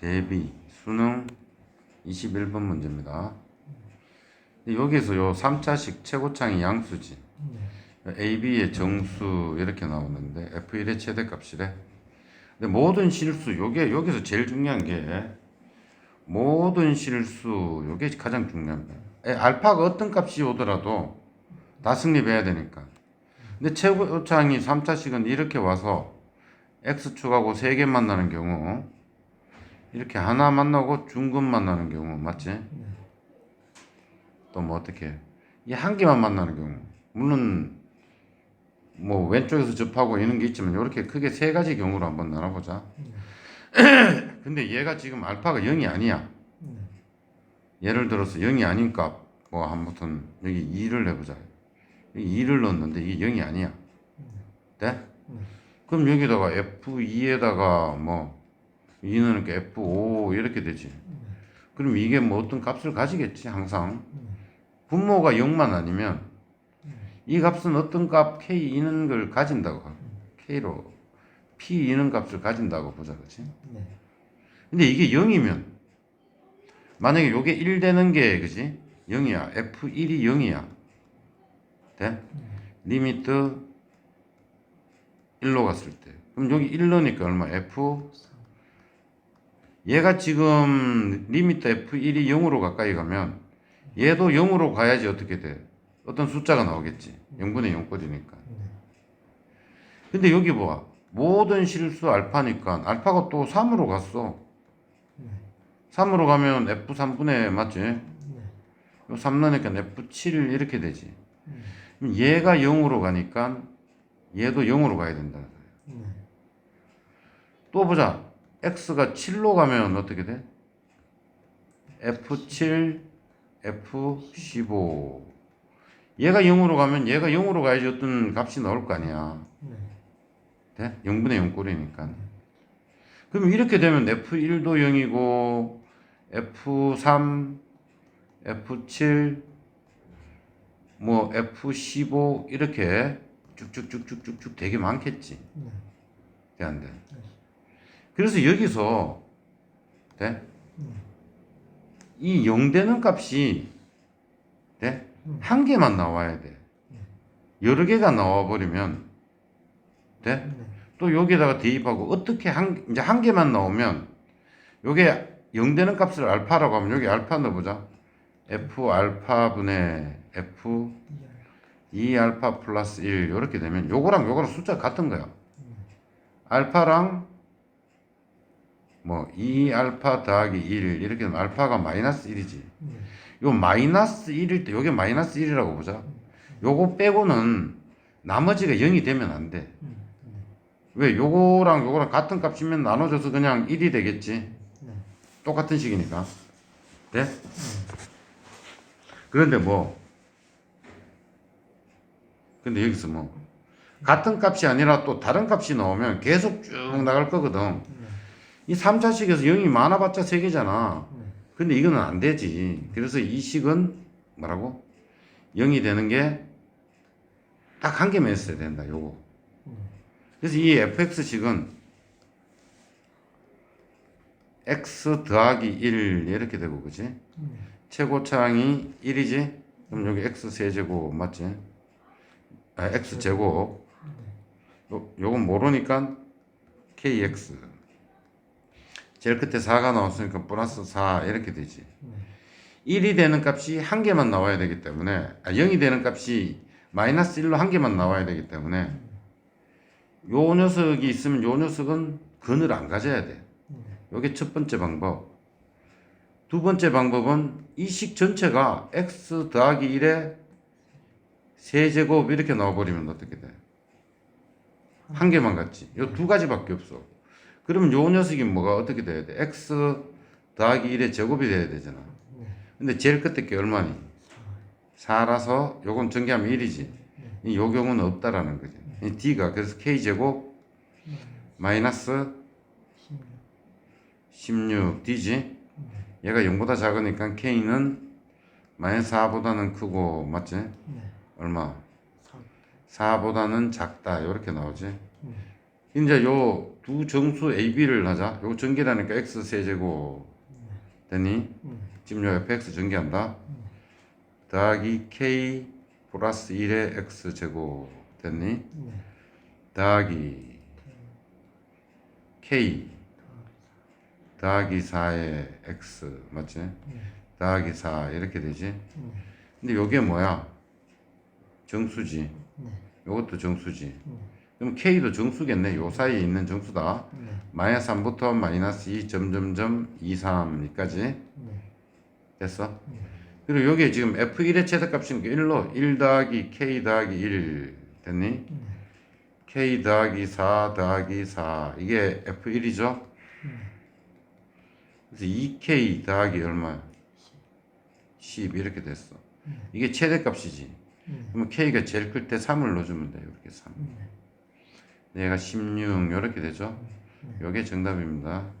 대비 수능 21번 문제입니다. 여기서 요 3차식 최고창이 양수지. A, B의 정수 이렇게 나오는데 F1의 최대값이래. 근데 모든 실수 요게 여기서 제일 중요한 게 모든 실수 요게 가장 중요합니다. 에, 알파가 어떤 값이 오더라도 다 승립해야 되니까. 근데 최고창이 3차식은 이렇게 와서 x축하고 3개 만나는 경우 이렇게 하나 만나고 중근 만나는 경우 맞지? 또뭐 어떻게 이 한 개만 만나는 경우 물론 뭐 왼쪽에서 접하고 이런 게 있지만 이렇게 크게 세 가지 경우로 한번 나눠보자. 근데 얘가 지금 알파가 0이 아니야. 예를 들어서 0이 아닌 값, 뭐 아무튼 여기 2를 해보자. 여기 2를 넣었는데 이게 0이 아니야. 네? 그럼 여기다가 F2에다가 뭐 2는 이렇게 F5 이렇게 되지. 그럼 이게 뭐 어떤 값을 가지겠지 항상. 분모가 0만 아니면 이 값은 어떤 값 K2는 걸 가진다고. K로 P2는 값을 가진다고 보자. 그치? 네. 근데 이게 0이면 만약에 요게 1 되는 게 그지? 0이야. F1이 0이야. 돼? 리미트 1로 갔을 때. 그럼 여기 1 넣으니까 얼마? F 얘가 지금 리미트 F1이 0으로 가까이 가면 얘도 0으로 가야지 어떻게 돼? 어떤 숫자가 나오겠지. 0분의 0꼴이니까. 근데 여기 봐. 모든 실수 알파니까 알파가 또 3으로 갔어. 3으로 가면 F3분의 맞지? 요3 넣으니까 F7 이렇게 되지. 얘가 0으로 가니까 얘도 0으로 가야 된다. 또 보자. X가 7로 가면 어떻게 돼? F7, F15. 얘가 0으로 가면 얘가 0으로 가야지 어떤 값이 나올 거 아니야. 돼? 0분의 0 꼴이니까. 그럼 이렇게 되면 F1도 0이고 F3, F7, 뭐 F15 이렇게 쭉쭉쭉쭉쭉쭉 되게 많겠지. 돼, 안 돼? 그래서 여기서 돼? 이0 되는 값이 돼? 한 개만 나와야 돼. 여러 개가 나와 버리면 돼? 또 여기다가 대입하고 어떻게 한 이제 한 개만 나오면 요게 0 되는 값을 알파라고 하면 여기 알파 넣어보자. F 알파 분의 F 2 알파 플러스 1 이렇게 되면 요거랑 요거랑 숫자 같은 거야. 알파랑 뭐 2 알파 더하기 1 이렇게 되면 알파가 마이너스 1이지. 요 마이너스 1일 때 요게 마이너스 1이라고 보자. 요거 빼고는 나머지가 0이 되면 안 돼. 왜 요거랑 요거랑 같은 값이면 나눠져서 그냥 1이 되겠지. 똑같은 식이니까. 돼? 그런데 뭐 근데 여기서 뭐 같은 값이 아니라 또 다른 값이 나오면 계속 쭉 나갈 거거든. 이 3차식에서 0이 많아봤자 3개잖아. 근데 이거는 안 되지. 그래서 이 식은 뭐라고? 0이 되는 게 딱 한 개만 있어야 된다. 요거. 그래서 이 fx식은 x 더하기 1 이렇게 되고 그지? 최고차항이 1이지? 그럼 여기 x 세제곱 맞지? 아, x 제곱 요, 요건 모르니까 kx 제일 끝에 4가 나왔으니까 플러스 4 이렇게 되지 1이 되는 값이 한 개만 나와야 되기 때문에 아, 0이 되는 값이 마이너스 1로 한 개만 나와야 되기 때문에 요 녀석이 있으면 요 녀석은 근을 안 가져야 돼 요게 첫 번째 방법 두 번째 방법은 이 식 전체가 x 더하기 1에 세제곱 이렇게 나와버리면 어떻게 돼? 한 개만 같지. 요 두 가지밖에 없어. 그러면 요 녀석이 뭐가 어떻게 돼야 돼? x 더하기 1의 제곱이 돼야 되잖아. 근데 제일 끝에 게 얼마니? 4라서 요건 전개하면 1이지. 이요 경우는 없다라는 거지. 이 d가 그래서 k 제곱 마이너스 16 d지. 얘가 0보다 작으니까 k는 마이너스 4보다는 크고 맞지? 얼마? 4 보다는 작다 이렇게 나오지. 이제 요 두 정수 AB를 하자. 요거 전개라니까 x 세제곱 됐니? 지금 요 옆에 x 전개한다. 더하기 k 플러스 1의 x 제곱 됐니? 더하기 k 더하기 4의 x 맞지? 더하기 4 이렇게 되지? 근데 요게 뭐야? 정수지. 요것도 정수지. 그럼 k도 정수겠네. 요 사이에 있는 정수다. 마이너스 3부터 마이너스 2 점점점 2, 3까지 됐어? 그리고 요게 지금 f1의 최대값이니까 1로 1 더하기 k 더하기 1 됐니? k 더하기 4 더하기 4 이게 f1이죠? 그래서 2k 더하기 얼마야? 10 이렇게 됐어. 이게 최대값이지. 그러면 k가 제일 클 때 3을 넣어주면 돼. 이렇게 3. 얘가 16 이렇게 되죠? 요게 정답입니다.